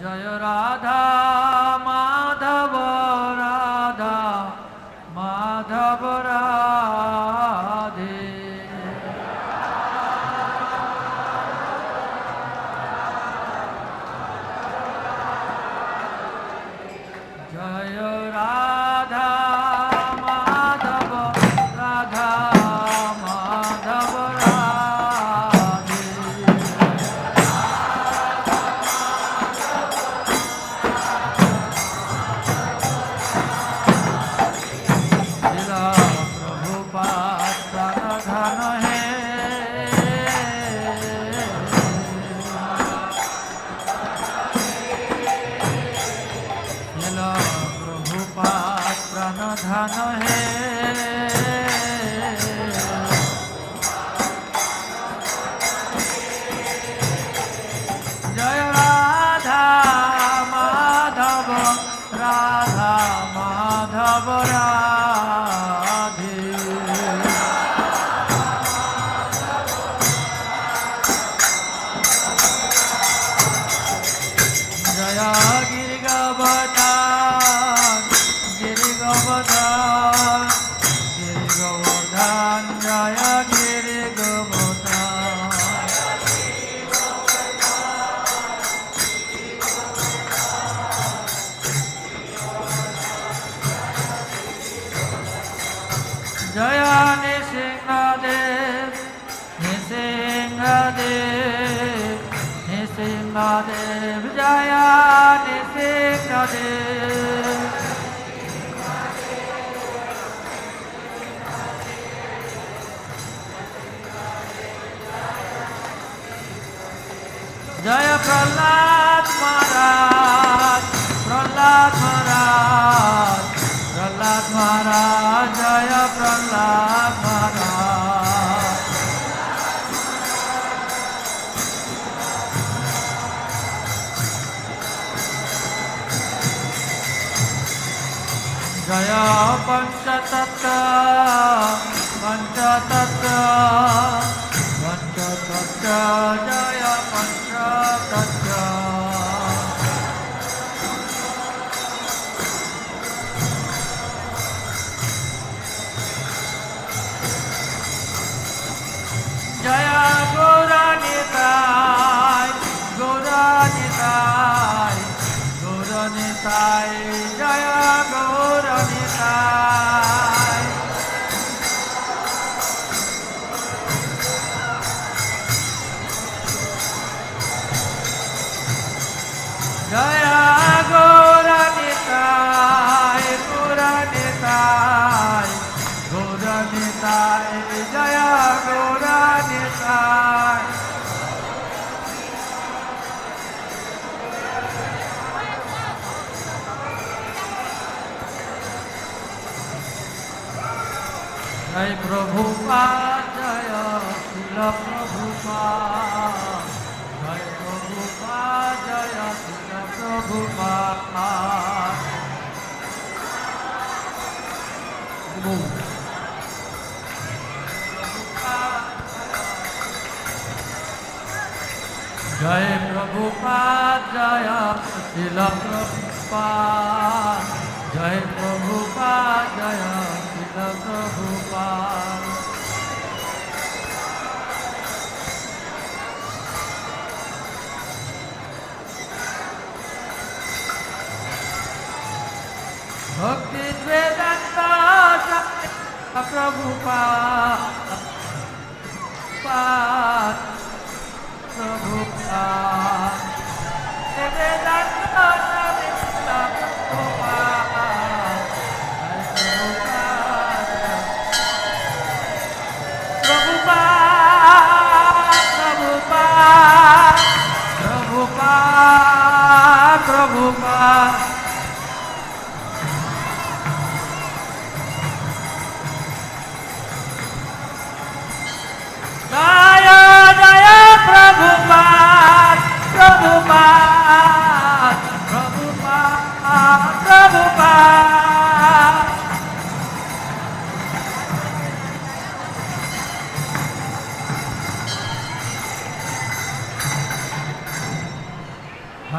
জয় রাধা कृष्णादेव जया निषेकदेव जय प्रहलाद महाराज प्रहलाद महाराज प्रहलाद महाराज। জয় পঞ্চতত্ত্ব পঞ্চতত্ত্ব পঞ্চতত্ত্ব জয় পঞ্চতত্ত্ব জয় জয় প্রভুপা জয় শিল প্রভুপা জয় প্রভুপা জয় শিল প্রভুপা জয় প্রভুপা জয় শিল প্রভুপা জয় প্রভুপা জয় শিল প্রভুপা ভক্তি বেদান্ত প্রভুপা পাঠ પ્રભુપા પ્રભુપા પ્રભુપા